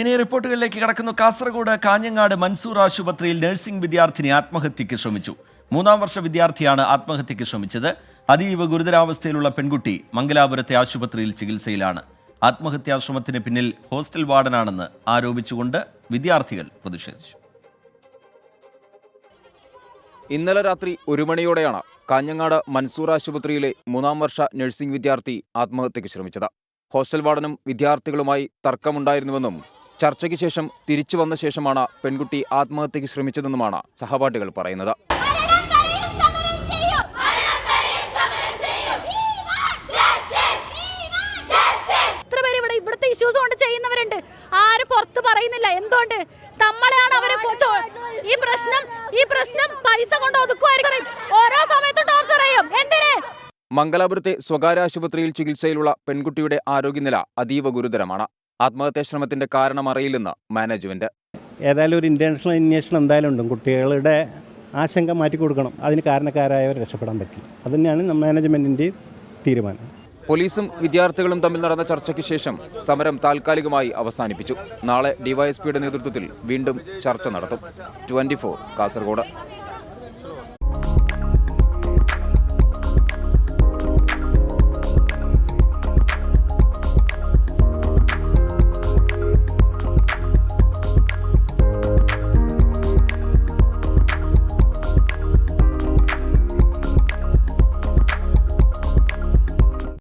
ഇനി റിപ്പോർട്ടുകളിലേക്ക് കടക്കുന്നു. കാസർഗോഡ് കാഞ്ഞങ്ങാട് മൻസൂർ ആശുപത്രിയിൽ നഴ്സിംഗ് വിദ്യാർത്ഥിനി ആത്മഹത്യയ്ക്ക് ശ്രമിച്ചു. മൂന്നാം വർഷ വിദ്യാർത്ഥിയാണ് ആത്മഹത്യയ്ക്ക് ശ്രമിച്ചത്. അതീവ ഗുരുതരാവസ്ഥയിലുള്ള പെൺകുട്ടി മംഗലാപുരത്തെ ആശുപത്രിയിൽ ചികിത്സയിലാണ്. ആത്മഹത്യാശ്രമത്തിന് പിന്നിൽ ഹോസ്റ്റൽ വാർഡനാണെന്ന് ആരോപിച്ചുകൊണ്ട് വിദ്യാർത്ഥികൾ പ്രതിഷേധിച്ചു. ഇന്നലെ രാത്രി ഒരു മണിയോടെയാണ് കാഞ്ഞങ്ങാട് മൻസൂർ ആശുപത്രിയിലെ മൂന്നാം വർഷ നഴ്സിംഗ് വിദ്യാർത്ഥി ആത്മഹത്യയ്ക്ക് ശ്രമിച്ചത്. ഹോസ്റ്റൽ വാർഡനും വിദ്യാർത്ഥികളുമായി തർക്കമുണ്ടായിരുന്നുവെന്നും ചർച്ചയ്ക്ക് ശേഷം തിരിച്ചു വന്ന ശേഷമാണ് പെൺകുട്ടി ആത്മഹത്യയ്ക്ക് ശ്രമിച്ചതെന്നുമാണ് സഹപാഠികൾ പറയുന്നത്. ഇവിടുത്തെ ഇഷ്യൂസ് കൊണ്ട് ചെയ്യുന്നവരുണ്ട്. ആരും പുറത്ത് പറയുന്നില്ല. എന്തുകൊണ്ട്? നമ്മളെയാണ് അവരെ ഈ പ്രശ്നം ഈ പ്രശ്നം പൈസ കൊണ്ട് ഒതുക്കുമായിരിക്കും. ഓരോ സമയത്തും ടോർച്ചർ ചെയ്യും. എന്തിന്? മംഗലാപുരത്തെ സ്വകാര്യ ആശുപത്രിയിൽ ചികിത്സയിലുള്ള പെൺകുട്ടിയുടെ ആരോഗ്യനില അതീവ ഗുരുതരമാണ്. ആത്മഹത്യാശ്രമത്തിന്റെ കാരണം അറിയില്ലെന്ന് മാനേജ്മെന്റ്. ഏതായാലും ഒരു ഇന്റർനാഷണൽ അന്വേഷണം എന്തായാലും ഉണ്ട്. കുട്ടികളുടെ ആശങ്ക മാറ്റി കൊടുക്കണം. അതിന് കാരണക്കാരായവർ രക്ഷപ്പെടാൻ പറ്റി അത് തന്നെയാണ് മാനേജ്മെന്റിന്റെ തീരുമാനം. പോലീസും വിദ്യാർത്ഥികളും തമ്മിൽ നടന്ന ചർച്ചയ്ക്ക് ശേഷം സമരം താൽക്കാലികമായി അവസാനിപ്പിച്ചു. നാളെ ഡിവൈഎസ്പിയുടെ നേതൃത്വത്തിൽ വീണ്ടും ചർച്ച നടത്തും. ട്വന്റി കാസർഗോഡ്.